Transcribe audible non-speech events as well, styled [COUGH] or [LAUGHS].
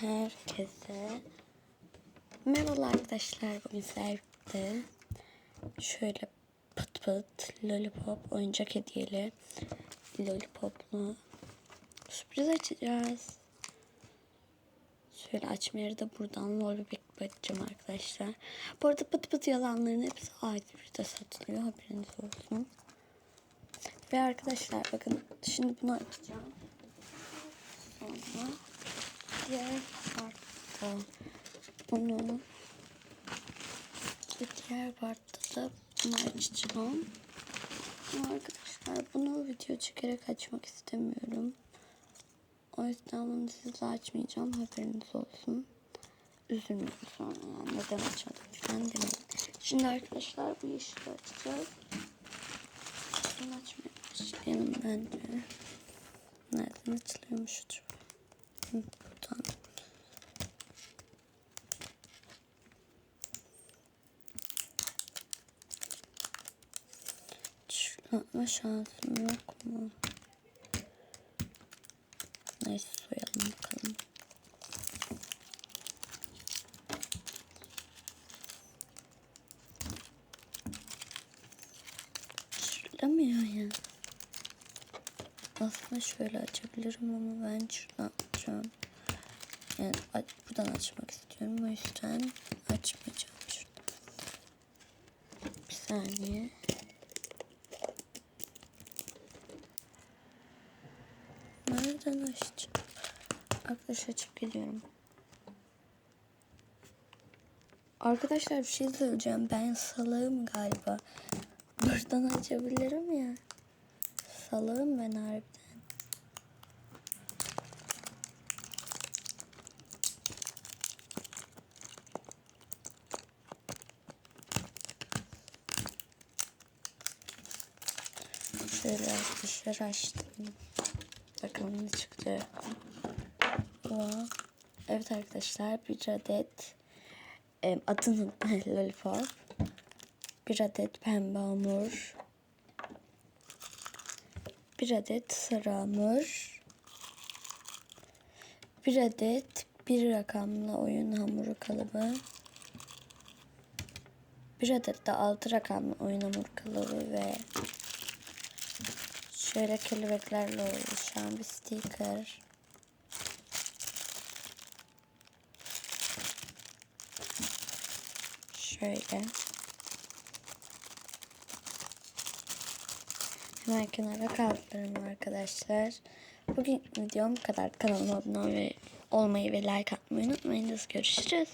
herkese merhaba arkadaşlar bugün sizlerle şöyle pıt pıt lollipop oyuncak hediyeli lollipoplu sürpriz açacağız. Şöyle açma yeri de buradan lollipop bakacağım arkadaşlar. Bu arada pıt pıt yalanların hepsi ayrı bir de satılıyor haberiniz olsun. Ve arkadaşlar bakın şimdi bunu açacağım. Diğer partta ve diğer partta da bunu açacağım. Ama arkadaşlar bunu video çekerek açmak istemiyorum. O yüzden bunu sizle açmayacağım. Haberiniz olsun. Üzülmeyin sonra yani neden açmadım falan demeyin. Şimdi arkadaşlar bu yeşili açacağız. Bunu açmaya başlayalım bence. Nereden açılıyormuş acaba? Hı, Çıkartma şansım yok mu? Neyse soyalım bakalım. Şırlamıyor ya. Aslında şöyle açabilirim ama ben şuradan açacağım. Yani aç, buradan açmak istiyorum. O yüzden açmayacağım şuradan. Bir saniye. Nereden açacağım? Arkadaşlar açıp geliyorum. Arkadaşlar bir şey söyleyeceğim. Ben salağım galiba. Buradan açabilirim ya. Salağım ben harbiden. Şöyle dışarı açtım. Bakalım ne çıktı. Evet arkadaşlar bir adet e, adının [LAUGHS] lollipop. Bir adet pembe hamur. Bir adet sarı hamur. Bir adet bir rakamlı oyun hamuru kalıbı. Bir adet de altı rakamlı oyun hamuru kalıbı ve şöyle kelebeklerle oluşan bir sticker. Şöyle. Hemen kenara kaldırırım arkadaşlar. Bugün videom bu kadar. Kanalıma abone olmayı ve like atmayı unutmayınız. Görüşürüz.